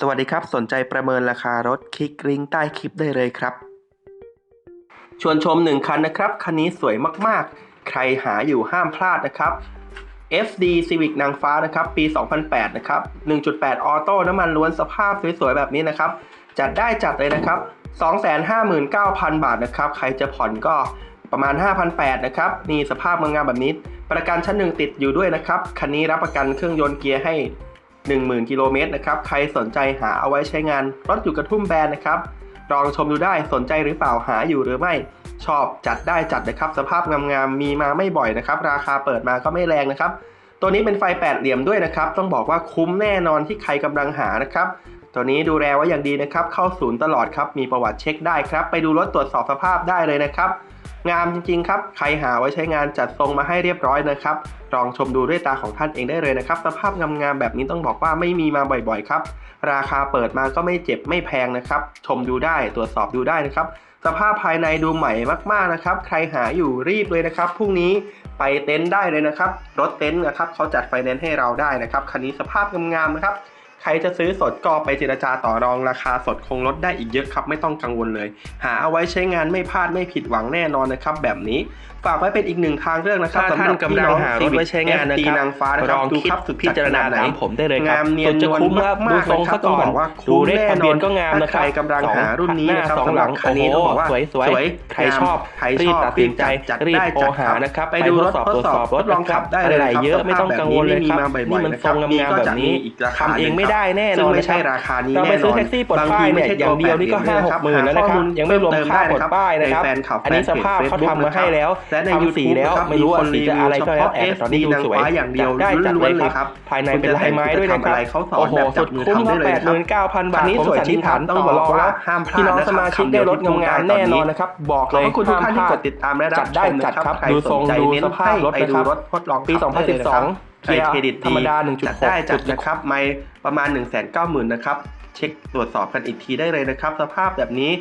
สวัสดีครับ สนใจประเมินราคารถคลิกลิงก์ใต้คลิปได้เลยครับ ชวนชม1คันนะครับ คันนี้สวยมากๆ ใครหาอยู่ห้ามพลาดนะครับ FD Civic นางฟ้านะครับ ปี 2008 นะครับ 1.8 ออโต้น้ำมันล้วนสภาพสวยๆ แบบนี้นะครับ จัดได้จัดเลยนะครับ 259,000 บาทนะครับ ใครจะผ่อนก็ประมาณ 5,800นะครับ นี่สภาพงามแบบนี้ ประกันชั้นหนึ่งติดอยู่ด้วยนะครับ คันนี้รับประกันเครื่องยนต์เกียร์ให้ 10,000 กิโลเมตรนะครับ ใครสนใจหาเอาไว้ใช้งานรถอยู่กระทุ่มแบนนะครับ ลองชมดูได้สนใจหรือเปล่าหาอยู่หรือไม่ ชอบจัดได้จัดนะครับ สภาพงามๆมีมาไม่บ่อยนะครับ ราคาเปิดมาก็ไม่แรงนะครับ ตัวนี้เป็นไฟแปดเหลี่ยมด้วยนะครับ ต้องบอกว่าคุ้มแน่นอนที่ใครกำลังหานะครับ ตัวนี้ดูแลไว้อย่างดีนะครับ เข้าศูนย์ตลอดครับ มีประวัติเช็คได้ครับ ไปดูรถตรวจสอบสภาพได้เลยนะครับ งามจริงๆครับ ใครหาไว้ใช้งานจัดทรงมาให้เรียบร้อยนะครับ ลองชมดูด้วยตาของท่านเองได้เลยนะครับ สภาพงามๆแบบนี้ต้องบอกว่าไม่มีมาบ่อยๆครับ ราคาเปิดมาก็ไม่เจ็บไม่แพงนะครับ ชมดูได้ตรวจสอบดูได้นะครับ สภาพภายในดูใหม่มากๆนะครับ ใครหาอยู่รีบเลยนะครับพรุ่งนี้ไปเต็นท์ได้เลยนะครับ รถเต็นท์นะครับเขาจัดไฟแนนซ์ให้เราได้นะครับ คันนี้สภาพงามๆนะครับ ใครจะซื้อสดก็ไปเจรจาต่อรองราคาสดคงลดได้อีกเยอะครับ ไม่ต้องกังวลเลย หาเอาไว้ใช้งานไม่พลาดไม่ผิดหวังแน่นอนนะครับ แบบนี้ฝากไว้เป็นอีกหนึ่งทางเลือกนะครับถ้าท่านกำลังหารถไว้ใช้งานนะครับนางฟ้านะครับลองดูคิดครับสุดพิจารณาจัดขนดไหนตามผมได้เลยครับงามเนียนส่วนจะคุ้มครับนวลดูทรงมากๆซะก่อนต้องบอกว่าคุ้ดูมเลขทะเบียนก็งามแน่นอนนะครับถ้าใครกำลังหารุ่นนี้นะครับสองหลังสำหรับคันนี้ต้องบอกว่าสวยสวยๆใครชอบใครรีชบอบตัดสินใจจัดรีบได้โทรจัดหาครับนะครับไปดูรถทดสอบทดสอบตรวจสอบรถทดลองขับได้เลยอะไรครับเยอะไม่ต้องกังวลเลยครับสภาพแบบนี้ไม่มีมาบ่อยๆนี่มันทรงงามๆแบบนี้อีกราคาทำเองไม่ได้แน่นซึ่องนไม่นะคใช่รับราคานี้เราแน่ไปนซื้ออนแท็กซี่ปลดบางป้ายทีเนี่ยไม่ใช่อย่างเดียวนี่ก็ตัวห้าหกหมื่นแล้วนะครับข้อมูลยังไม่รวมค่าปลดเพิ่มเติมได้นะครับป้ายนะครับในแฟนข่าวอันนี้สภาพแฟนเพจเขาทำมาให้แล้วและในทำ YouTube สีแล้วนะครับไม่รู้ว่าสีจะอะไรก็แล้วแต่มีคนรีวิวตอนนี้ดูสวยเฉพาะ FD อย่างเดียวจัดได้จัดล้วนๆเลเลยยคครัรับบภายในเป็นลายไม้ด้วยนะครับคุณจะแต่งเขาสอนโอ้โหแบบจัสุบดมือคุ้มทำคได้รับเลยแปดครับหมื่นเก้าพันบาทคันนี้ผมสวยสันจรินิงษครัฐาบนต้องต้องบอกบอกว่าว่าห้ามพลาดพี่น้องนะครับสมาชิกคำเดีได้ยวรถที่พูดงามได้ๆตอนนี้แน่นอนนะครับบอกขเลอบยพระคุณทุกห้ามท่านพที่ลาดกดติดตามและรับจัดได้ชมนะจัดครับใครดูทรงสนใจดูเน้นสภาพรถไปดูนะครับรถทดลองปีขับได้ เลยนะครับ2012ใครเครดิตธรรมดา 1.6จัดได้จัดนะครับไม่ประมาณ 1 9 0 0 0 0นะครับ เช็คตรวจสอบกันอีกทีได้เลยนะครับ สภาพแบบนี้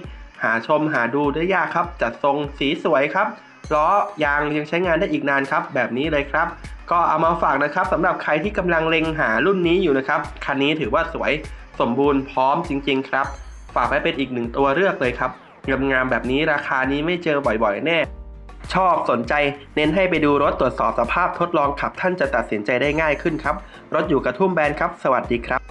หาชมหาดูได้ยากครับ จัดทรงสีสวยครับล้อยางยังใช้งานได้อีกนานครับ แบบนี้เลยครับ ก็เอามาฝากนะครับสำหรับใครที่กำลังเล็งหารุ่นนี้อยู่นะครับ คันนี้ถือว่าสวยสมบูรณ์พร้อมจริง ๆ ครับ ฝากไว้เป็นอีกหนึ่งตัวเลือกเลยครับงามๆแบบนี้ราคานี้ไม่เจอบ่อยๆ แน่ ชอบสนใจเน้นให้ไปดูรถตรวจสอบสภาพทดลองขับท่านจะตัดสินใจได้ง่ายขึ้นครับ รถอยู่กระทุ่มแบนครับ สวัสดีครับ